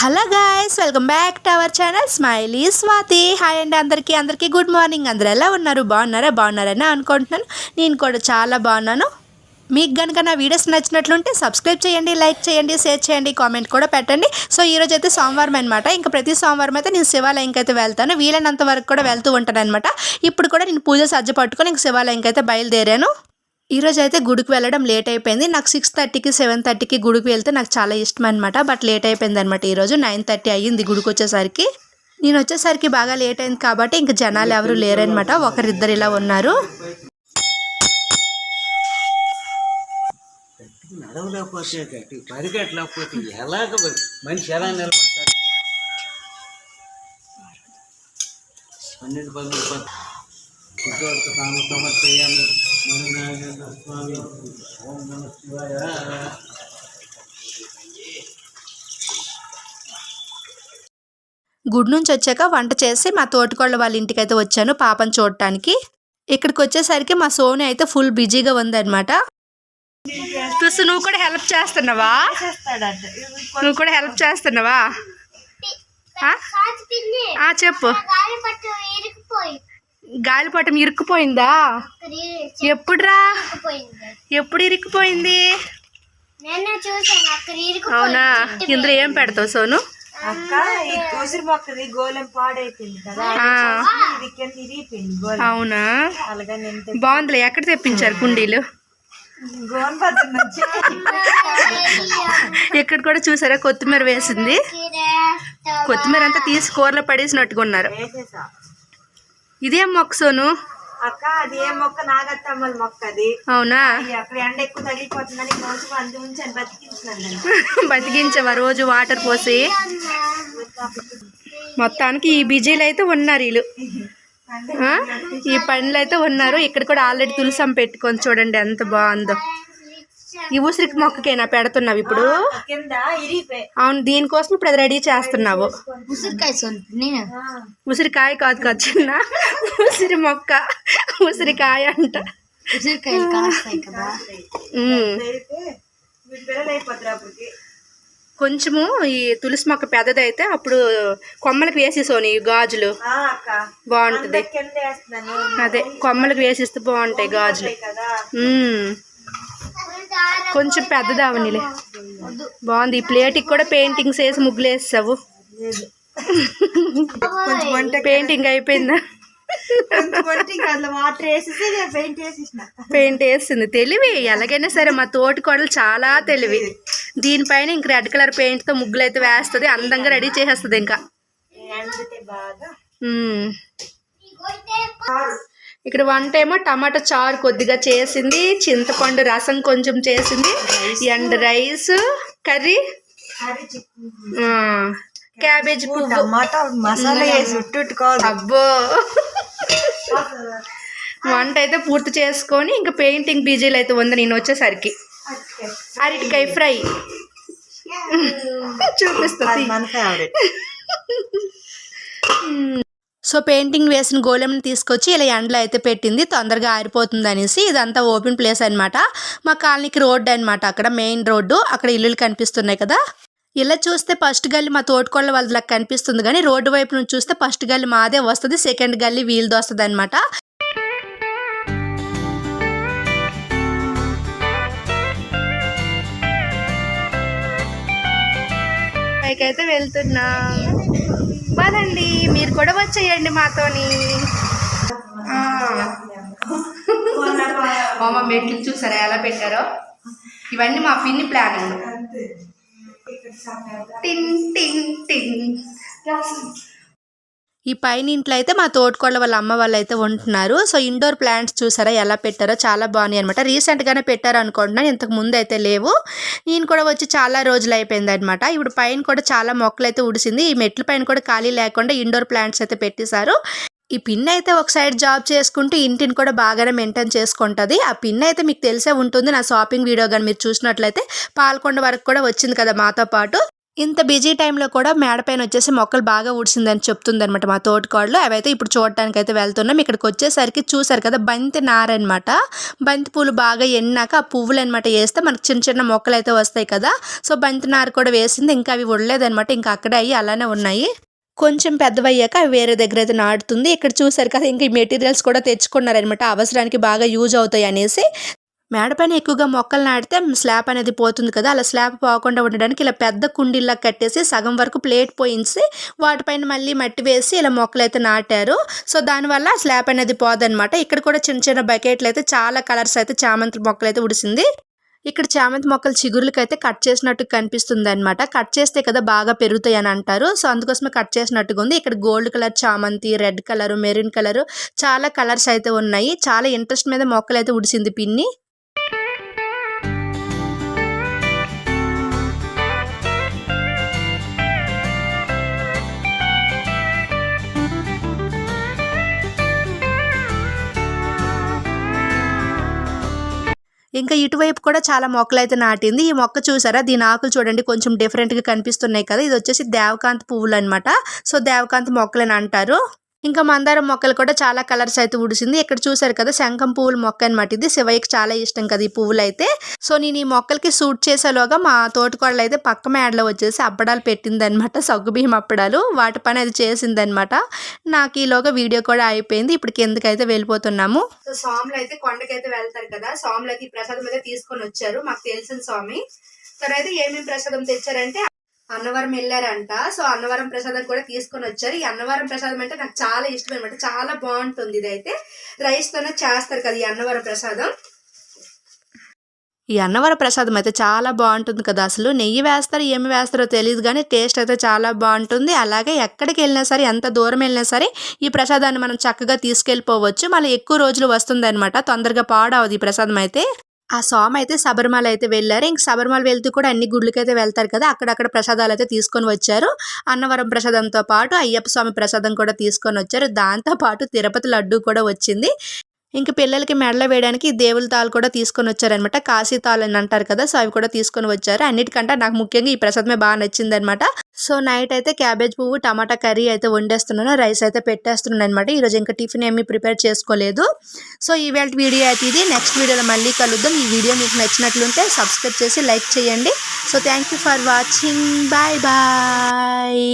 Hello guys welcome back to our channel Smiley Swathi hi అండి అందరికీ అందరికీ good morning అందరు ఎలా ఉన్నారు? బాగున్నారా? బాగున్నారని అనుకుంటున్నాను. నేను కూడా చాలా బాగున్నాను. మీకు కనుక నా వీడియోస్ నచ్చినట్లుంటే సబ్స్క్రైబ్ చేయండి లైక్ చేయండి షేర్ చేయండి కామెంట్ కూడా పెట్టండి. సో ఈ రోజు అయితే సోమవారం అనమాట ఇంకా ప్రతి సోమవారం అయితే నేను శివాలయంకి అయితే వెళ్తాను. వీలైనంత వరకు కూడా వెళ్తూ ఉంటాను అనమాట ఇప్పుడు కూడా నేను పూజ సజ్జ పట్టుకొని ఇంక శివాలయంకి అయితే బయలుదేరాను. ఈ రోజు అయితే గుడికి వెళ్ళడం లేట్ అయిపోయింది నాకు సిక్స్ థర్టీకి సెవెన్ థర్టీకి గుడికి వెళ్తే నాకు చాలా ఇష్టం అనమాట బట్ లేట్ అయిపోయింది అనమాట ఈరోజు. నైన్ థర్టీ అయ్యింది గుడికి వచ్చేసరికి నేను వచ్చేసరికి బాగా లేట్ అయింది కాబట్టి ఇంక జనాలు ఎవరు లేరనమాట ఒకరిద్దరు ఇలా ఉన్నారు. నడవలేకపోతే గట్టి పరిగెట్టలేకపోతే ఎలాగ మనిషి ఎలా నిలబడతాడు పన్నెండు పదమూడు స్వామి ఓం నమ శివాయ గుడి నుంచి వచ్చాక వంట చేసి మా తోటికోళ్ళ వాళ్ళ ఇంటికి అయితే వచ్చాను పాపని చూడటానికి. ఇక్కడికి వచ్చేసరికి మా సోని అయితే ఫుల్ బిజీగా ఉందన్నమాట. తుసు నువ్వు కూడా హెల్ప్ చేస్తున్నావా? నువ్వు కూడా హెల్ప్ చేస్తున్నావా? ఆ? ఆ, చెప్పు. గాలిపటం ఇరుక్కుపోయిందా? ఎప్పుడురా? ఎప్పుడు ఇరుక్కుపోయింది? అవునా? ఇందులో ఏం పెడతావు సోను? ఉసిరి మొక్కది గోళం పాడైపోయింది కదా అవునా? బాగుందిలే ఎక్కడ తెప్పించారు కుండీలు? ఇక్కడ కూడా చూసారా కొత్తిమీర వేసింది? కొత్తిమీర అంతా తీసి కూరలో పడేసినట్టుగా ఉన్నారు. ఇదేం మొక్క సోను అక్క అది ఏ మొక్క? నాగత్తమ్మల మొక్క అది. అవునా? ఎండ ఎక్కువ తగిలిపోతుందని రోజు అందు ఉంచాను బతికించినాను బతికించవా? రోజు వాటర్ పోసి? మొత్తానికి ఈ బిజీలు అయితే ఉన్నారు వీళ్ళు? ఈ పనులు అయితే ఉన్నారు. ఇక్కడ కూడా ఆల్రెడీ తులసం పెట్టుకొని చూడండి ఎంత బాగుందో. ఈ ఉసిరికి మొక్కకేనా పెడుతున్నావు ఇప్పుడు? అవును దీనికోసం ఇప్పుడు అది రెడీ చేస్తున్నావు. ఉసిరికాయ ఉసిరికాయ కాదు కాదు చిన్న ఉసిరి మొక్క ఉసిరికాయ అంట. కొంచెము ఈ తులసి మొక్క పెద్దదైతే అప్పుడు కొమ్మలకు వేసి సోని ఈ గాజులు. ఆ అక్క. బాగుంటుంది. అదే కొమ్మలకు వేసిస్తే బాగుంటాయి గాజులు. కొంచెం పెద్దది అవనిలే. బాగుంది. ఈ ప్లేట్కి కూడా పెయింటింగ్స్ వేసి ముగ్గులు వేసావు పెయింటింగ్ అయిపోయిందా? పెయింట్ వేస్తుంది. తెలివి. ఎలాగైనా సరే మా తోటి కోడలు చాలా తెలివి. దీనిపైన ఇంక రెడ్ కలర్ పెయింట్తో ముగ్గులు అయితే వేస్తుంది. అందంగా రెడీ చేసేస్తుంది ఇంకా. ఇక్కడ వంట ఏమో టమాటా చారు కొద్దిగా చేసింది చింతపండు రసం కొంచెం చేసింది end rice curry cabbage tomato masala అబ్బో. వంట అయితే పూర్తి చేసుకొని ఇంకా పెయింటింగ్ బీజీలు అయితే ఉంది నేను వచ్చేసరికి. అరటికాయ ఫ్రై. చూపిస్తుంది మన ఫేవరెట్ సో పెయింటింగ్ వేసిన గోళంని తీసుకొచ్చి ఇలా ఎండలో అయితే పెట్టింది. తొందరగా ఆరిపోతుంది అనేసి ఇదంతా ఓపెన్ ప్లేస్ అనమాట మా కాలనీకి రోడ్డు అన్నమాట. అక్కడ మెయిన్ రోడ్డు. అక్కడ ఇల్లులు కనిపిస్తున్నాయి కదా. ఇలా చూస్తే ఫస్ట్ గల్లి మా తోటకోళ్ళ వాళ్ళకి కనిపిస్తుంది. కానీ రోడ్డు వైపు నుంచి చూస్తే ఫస్ట్ గల్లి మాదే వస్తుంది. సెకండ్ గల్లీ వీల్ది వస్తుంది అనమాట పైకైతే వెళ్తున్నాం. పదండి మీరు కూడా వచ్చేయండి మాతోని. మామ మెట్లు చూసారా ఎలా పెట్టారో? ఇవన్నీ మా పిన్ని ప్లానింగ్ టిన్ టిన్ టిన్. ఈ పైన ఇంట్లో అయితే మా తోటకోళ్ళ వాళ్ళ అమ్మ వాళ్ళు అయితే ఉంటున్నారు. సో ఇండోర్ ప్లాంట్స్ చూసారా? ఎలా పెట్టారో? చాలా బాగున్నాయి అనమాట రీసెంట్గానే పెట్టారు అనుకుంటున్నాను ఇంతకు ముందు అయితే లేవు. నేను కూడా వచ్చి చాలా రోజులు అయిపోయింది అనమాట ఇప్పుడు పైన కూడా చాలా మొక్కలు అయితే ఉడిసింది ఈ మెట్ల పైన కూడా ఖాళీ లేకుండా ఇండోర్ ప్లాంట్స్ అయితే పెట్టేశారు. ఈ పిన్ అయితే ఒక సైడ్ జాబ్ చేసుకుంటూ ఇంటిని కూడా బాగానే మెయింటైన్ చేసుకుంటుంది. ఆ పిన్ అయితే మీకు తెలిసే ఉంటుంది. నా షాపింగ్ వీడియో కానీ మీరు చూసినట్లయితే పాల్కొండ వరకు కూడా వచ్చింది కదా మాతో పాటు. ఇంత బిజీ టైంలో కూడా మేడపైన వచ్చేసి మొక్కలు బాగా ఊడిసిందని చెప్తుంది అనమాట మా తోటకాడలో. అవైతే ఇప్పుడు చూడటానికి అయితే వెళ్తున్నాం. ఇక్కడికి వచ్చేసరికి చూసారు కదా బంతి నార అనమాట బంతి పూలు బాగా ఎన్నాక ఆ పువ్వులు అనమాట వేస్తే మనకు చిన్న చిన్న మొక్కలు అయితే వస్తాయి కదా. సో బంతి నార కూడా వేసింది. ఇంకా అవి ఉడలేదనమాట ఇంకా అక్కడే అయ్యి అలానే ఉన్నాయి. కొంచెం పెద్దవయ్యాక అవి వేరే దగ్గర అయితే నాటుతుంది. ఇక్కడ చూసారు కదా ఇంకా ఈ మెటీరియల్స్ కూడా తెచ్చుకున్నారనమాట అవసరానికి బాగా యూజ్ అవుతాయి అనేసి. మేడపైన ఎక్కువగా మొక్కలు నాటితే స్లాబ్ అనేది పోతుంది కదా అలా స్లాబ్ పోకుండా ఉండడానికి ఇలా పెద్ద కుండీల్లా కట్టేసి సగం వరకు ప్లేట్ పోయించి వాటిపైన మళ్ళీ మట్టి వేసి ఇలా మొక్కలు అయితే నాటారు. సో దానివల్ల స్లాబ్ అనేది పోదనమాట ఇక్కడ కూడా చిన్న చిన్న బకెట్లు అయితే చాలా కలర్స్ అయితే చామంతి మొక్కలు అయితే ఉడిసింది. ఇక్కడ చామంతి మొక్కలు చిగురులకైతే అయితే కట్ చేసినట్టు కనిపిస్తుంది అనమాట కట్ చేస్తే కదా బాగా పెరుగుతాయి అని అంటారు. సో అందుకోసమే కట్ చేసినట్టుగా ఉంది. ఇక్కడ గోల్డ్ కలర్ చామంతి రెడ్ కలర్ మెరూన్ కలర్ చాలా కలర్స్ అయితే ఉన్నాయి. చాలా ఇంట్రెస్ట్ మీద మొక్కలు అయితే ఉడిసింది పిన్ని. ఇంకా ఇటువైపు కూడా చాలా మొక్కలు అయితే నాటింది. ఈ మొక్క చూసారా? దీని ఆకులు చూడండి కొంచెం డిఫరెంట్గా కనిపిస్తున్నాయి కదా. ఇది వచ్చేసి దేవకాంత్ పువ్వులు అనమాట సో దేవకాంత్ మొక్కలు అని అంటారు. ఇంకా మందారం మొక్కలు కూడా చాలా కలర్స్ అయితే ఉడిసింది ఇక్కడ చూసారు కదా శంఖం పువ్వుల మొక్క అనమాట ఇది. శివయ్యకి చాలా ఇష్టం కదా ఈ పువ్వులు అయితే సో నేను ఈ మొక్కలకి సూట్ చేసేలోగా మా తోటకోడలు అయితే పక్క మేడలో వచ్చేసి అప్పడాలు పెట్టిందనమాట సగ్గుబియ్యం అప్పడాలు. వాటి పని అది చేసిందనమాట నాకు ఈలోగా వీడియో కూడా అయిపోయింది. ఇప్పుడు కిందకైతే వెళ్ళిపోతున్నాము? సో స్వాములు అయితే కొండకైతే వెళ్తారు కదా. స్వాములు అయితే ఈ ప్రసాదం అయితే తీసుకొని వచ్చారు. మాకు తెలిసిన స్వామి. తర్వాత ఏమేమి ప్రసాదం తెచ్చారంటే అన్నవరం వెళ్ళారంట. సో అన్నవరం ప్రసాదం కూడా తీసుకొని వచ్చారు. ఈ అన్నవరం ప్రసాదం అంటే నాకు చాలా ఇష్టం అనమాట చాలా బాగుంటుంది ఇదైతే. రైస్తోనే చేస్తారు కదా ఈ అన్నవరం ప్రసాదం. ఈ అన్నవరం ప్రసాదం అయితే చాలా బాగుంటుంది కదా అసలు. నెయ్యి వేస్తారో ఏమి వేస్తారో తెలియదు కానీ టేస్ట్ అయితే చాలా బాగుంటుంది. అలాగే ఎక్కడికి వెళ్ళినా సరే ఎంత దూరం వెళ్ళినా సరే ఈ ప్రసాదాన్ని మనం చక్కగా తీసుకెళ్ళిపోవచ్చు. మళ్ళీ ఎక్కువ రోజులు వస్తుంది తొందరగా పాడవదు ఈ ప్రసాదం అయితే. ఆ స్వామి అయితే శబరిమల అయితే వెళ్ళారు. ఇంక శబరిమల వెళ్తూ కూడా అన్ని గుళ్ళకైతే అయితే వెళ్తారు కదా. అక్కడక్కడ ప్రసాదాలు అయితే తీసుకొని వచ్చారు. అన్నవరం ప్రసాదంతో పాటు అయ్యప్ప స్వామి ప్రసాదం కూడా తీసుకొని వచ్చారు. దాంతో పాటు తిరుపతి లడ్డు కూడా వచ్చింది. ఇంక పిల్లలకి మెడలో వేయడానికి ఈ దేవుల కూడా తీసుకొని వచ్చారనమాట కాశీ తాలు అని అంటారు కదా సో అవి కూడా తీసుకొని వచ్చారు. అన్నిటికంటే నాకు ముఖ్యంగా ఈ ప్రసాదమే బాగా నచ్చింది అనమాట సో నైట్ అయితే క్యాబేజ్ పువ్వు టమాటా కర్రీ అయితే వండేస్తున్నాను. రైస్ అయితే పెట్టేస్తున్నాను అనమాట ఈరోజు ఇంకా టిఫిన్ ఏమీ ప్రిపేర్ చేసుకోలేదు. సో ఈవేళ వీడియో అయితే ఇది. నెక్స్ట్ వీడియోలో మళ్ళీ కలుద్దాం. ఈ వీడియో మీకు నచ్చినట్లుంటే సబ్స్క్రైబ్ చేసి లైక్ చేయండి. So thank you for watching. Bye bye.